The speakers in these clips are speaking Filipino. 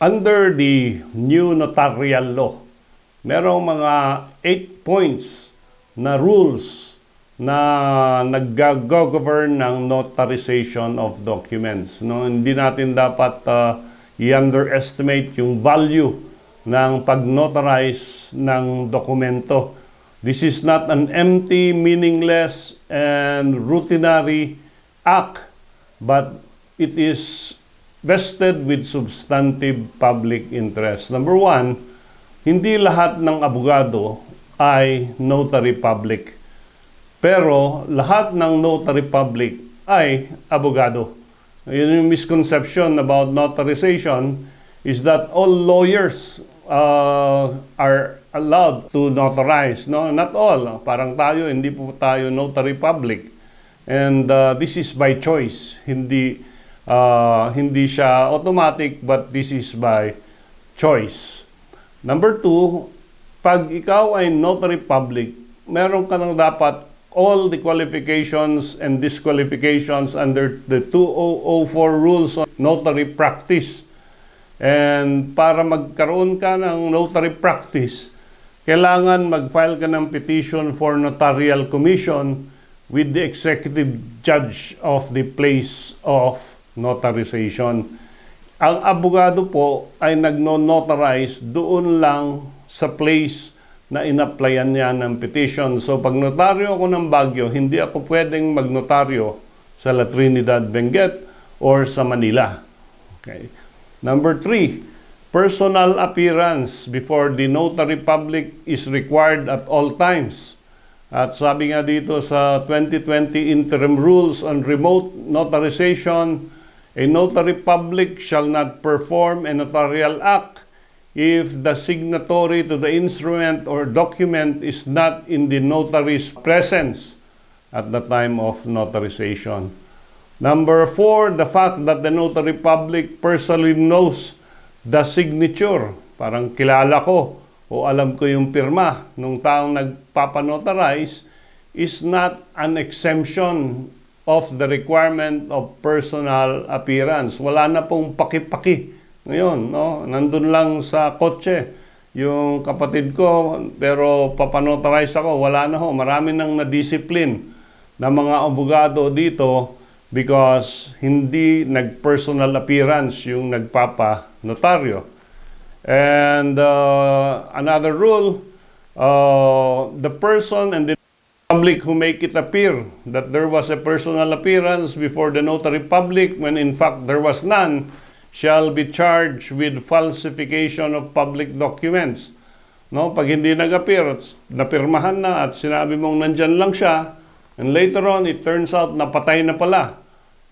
Under the new notarial law, merong mga eight points na rules na nag-govern ng notarization of documents. No, hindi natin dapat uh, i-underestimate yung value ng pag-notarize ng dokumento. This is not an empty, meaningless, and routinary act, but it is vested with substantive public interest. Number one, hindi lahat ng abogado ay notary public. Pero lahat ng notary public ay abogado. Yun yung misconception about notarization is that all lawyers uh, are allowed to notarize. No, not all. Parang tayo, hindi po tayo notary public. And uh, this is by choice. Hindi uh, hindi siya automatic but this is by choice. Number two, pag ikaw ay notary public, meron ka nang dapat all the qualifications and disqualifications under the 2004 rules on notary practice. And para magkaroon ka ng notary practice, kailangan mag-file ka ng petition for notarial commission with the executive judge of the place of notarization. Ang abogado po ay nagno-notarize doon lang sa place na inapplyan niya ng petition. So pag notaryo ako ng Baguio, hindi ako pwedeng magnotaryo sa La Trinidad, Benguet or sa Manila. Okay. Number three, personal appearance before the notary public is required at all times. At sabi nga dito sa 2020 Interim Rules on Remote Notarization, a notary public shall not perform a notarial act if the signatory to the instrument or document is not in the notary's presence at the time of notarization. Number four, the fact that the notary public personally knows the signature. Parang kilala ko o alam ko yung pirma nung taong nagpapanotarize is not an exemption of the requirement of personal appearance. Wala na pong paki-paki ngayon, no, nandun lang sa kotse yung kapatid ko, pero papanotarize ako, wala na ho. Marami nang na-discipline na mga abogado dito because hindi nag-personal appearance yung nagpapa-notaryo. And uh, another rule, uh, the person and the public who make it appear that there was a personal appearance before the notary public when in fact there was none, shall be charged with falsification of public documents. No, pag hindi nag-appear at napirmahan na at sinabi mong nandyan lang siya, and later on it turns out napatay na pala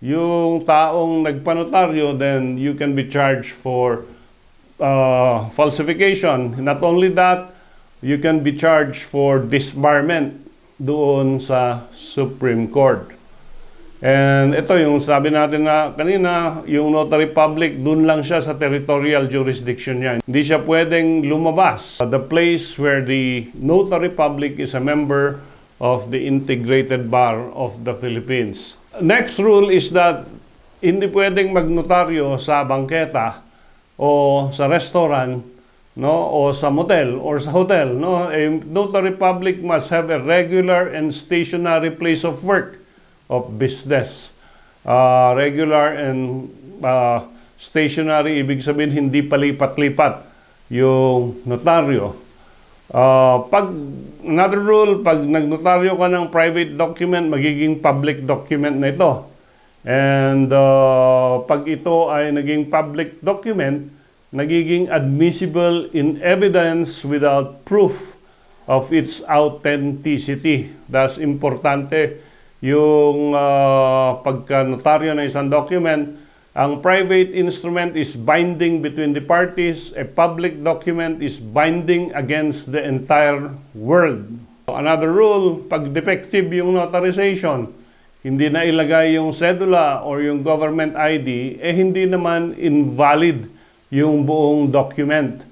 yung taong nagpanotaryo, then you can be charged for uh, falsification. Not only that, you can be charged for disbarment doon sa Supreme Court. And ito yung sabi natin na kanina, yung notary public, dun lang siya sa territorial jurisdiction niya. Hindi siya pwedeng lumabas. The place where the notary public is a member of the Integrated Bar of the Philippines. Next rule is that hindi pwedeng magnotaryo sa bangketa o sa restaurant no o sa motel or sa hotel no a notary public must have a regular and stationary place of work of business. Uh, regular and uh, stationary, ibig sabihin hindi palipat-lipat yung notaryo. Uh, pag, another rule, pag nagnotaryo ka ng private document, magiging public document na ito. And uh, pag ito ay naging public document, nagiging admissible in evidence without proof of its authenticity. That's importante yung uh, pagka-notaryo ng isang document, ang private instrument is binding between the parties, a public document is binding against the entire world. Another rule, pag defective yung notarization, hindi na ilagay yung sedula or yung government ID, eh hindi naman invalid yung buong document.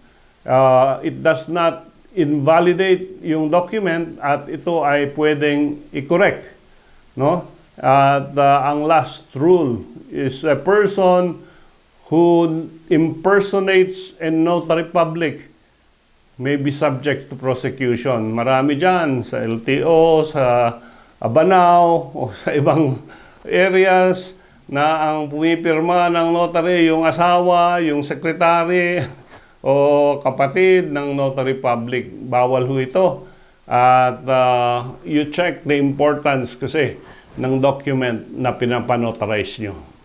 Uh, it does not invalidate yung document at ito ay pwedeng i-correct no? At uh, ang last rule is a person who impersonates a notary public may be subject to prosecution. Marami dyan sa LTO, sa Abanao, o sa ibang areas na ang pumipirma ng notary, yung asawa, yung sekretary, o kapatid ng notary public. Bawal ho ito. At uh, you check the importance kasi ng document na pinapanotarize nyo.